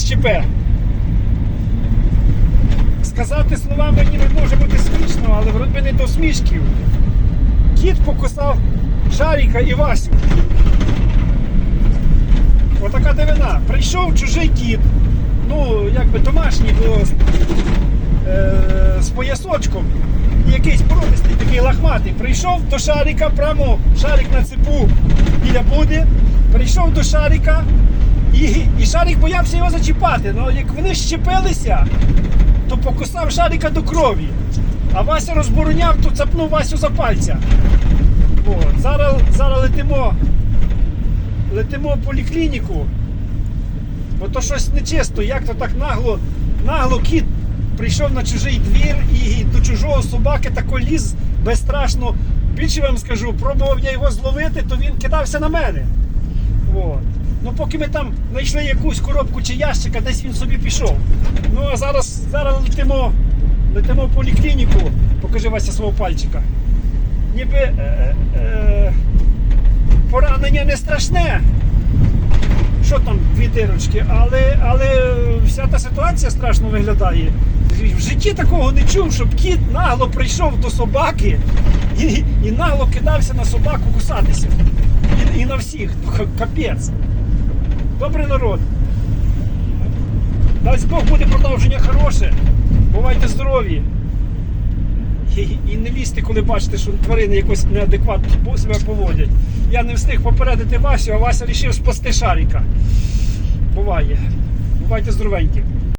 СЧП. Сказати словами ніби може бути смішно, але вроді не до смішків. Кіт покусав Шаріка і Васю. Отака дивина. Прийшов чужий кіт, ну, якби домашній було е, з поясочком. І якийсь породистий такий лахматий. Прийшов до шарика, прямо шарик на цепу біля буди. Прийшов до і шарик боявся його зачіпати. Ну, як вони щепилися, то покусав шарика до крові. А Вася розбороняв, то цапнув Васю за пальця. От. Зараз, зараз летимо, летимо в поліклініку. Бо то щось нечисто, як то так нагло, нагло кіт прийшов на чужий двір і до чужого собаки тако ліз безстрашно. Більше вам скажу, пробував я його зловити, то він кидався на мене. От. Ну поки ми там знайшли якусь коробку чи ящика, десь він собі пішов. Ну а зараз, зараз летимо, летимо в поліклініку, покажи Вася свого пальчика. Ніби е, е, е, поранення не страшне що там дві дирочки, але, але вся та ситуація страшно виглядає. В житті такого не чув, щоб кіт нагло прийшов до собаки і, і нагло кидався на собаку кусатися. І, і на всіх. Капець. Добрий народ. Дасть Бог буде продовження хороше. Бувайте здорові. І, не лізьте, коли бачите, що тварини якось неадекватно себе поводять. Я не встиг попередити Васю, а Вася вирішив спасти шарика. Буває. Бувайте здоровенькі.